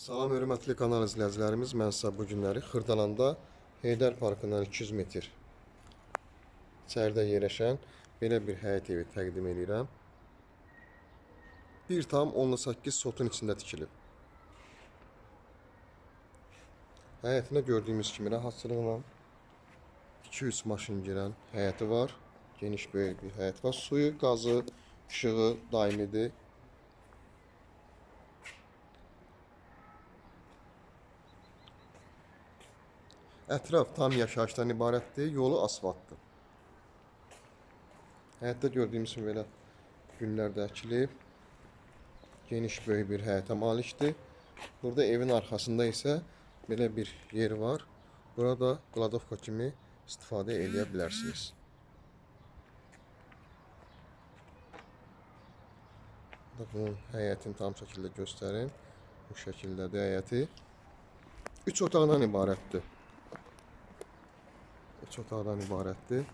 Salam hörmətli kanal izləyicilərimiz. Mən sizə bu günləri Xırdalanda Heydər Parkından 200 metr içəridə yerləşən belə bir həyət evi təqdim edirəm. 1,8 sotun içində tikilib. Həyətinə gördüyümüz kimi rahatçılıqla 2-3 maşın girən həyəti var. Geniş böyük bir həyət var. Suyu, qazı, işığı daimidir. Ətraf tam yaşayışdan ibarətdir, yolu asfaltdır. Həyətdə gördüyümüz kimi belə güllər də əkilib. Geniş böyük bir həyətə malikdir. Burada evin arxasında isə belə bir yer var. Burada qladovka kimi istifadə edə bilərsiniz. Da bunun həyətini tam şəkildə göstərim. Bu şəkildədir həyəti. 3 otaqdan ibarətdir. 3 otaqdan ibarətdir.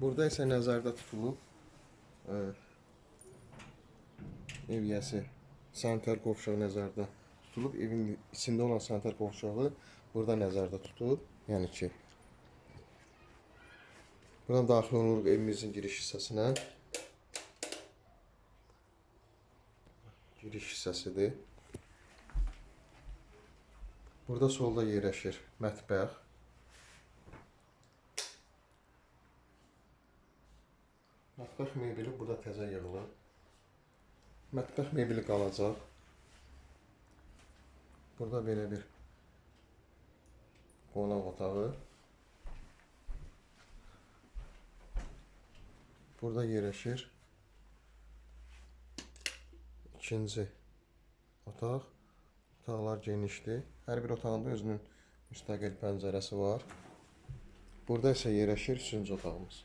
Burada isə nəzərdə tutulub e, ev yəsi sanitar qovşağı nəzərdə tutulub. Evin içində olan sanitar qovşağı burada nəzərdə tutulub. Yəni ki, buradan daxil oluruq evimizin giriş hissəsinə. Giriş hissəsidir. Burada solda yerləşir mətbəx. Mətbəx mebeli burada təzə yığılıb. Mətbəx mebeli qalacaq. Burada belə bir qonaq otağı. Burada yerləşir ikinci otaq. Otaqlar genişdir. Hər bir otağında özünün müstəqil pəncərəsi var. Burada isə yerləşir üçüncü otağımız.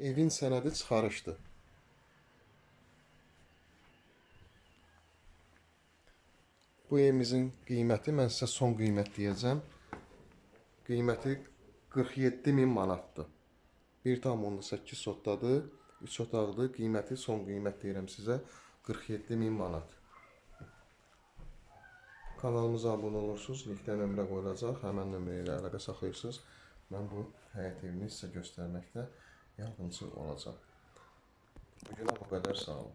Evin sənədi çıxarışdır. Bu evimizin qiyməti mən sizə son qiymət deyəcəm. Qiyməti 47 min manatdır. 1,8 sotdadır. 3 otaqdır. Qiyməti son qiymət deyirəm sizə 47 min manat. Kanalımıza abunə olursunuz, linkdə nömrə qoyulacaq. Həmən nömrə ilə əlaqə saxlayırsınız. Mən bu həyət evini sizə göstərməkdə yardımcı olacaq. Bu günə bu qədər sağ olun.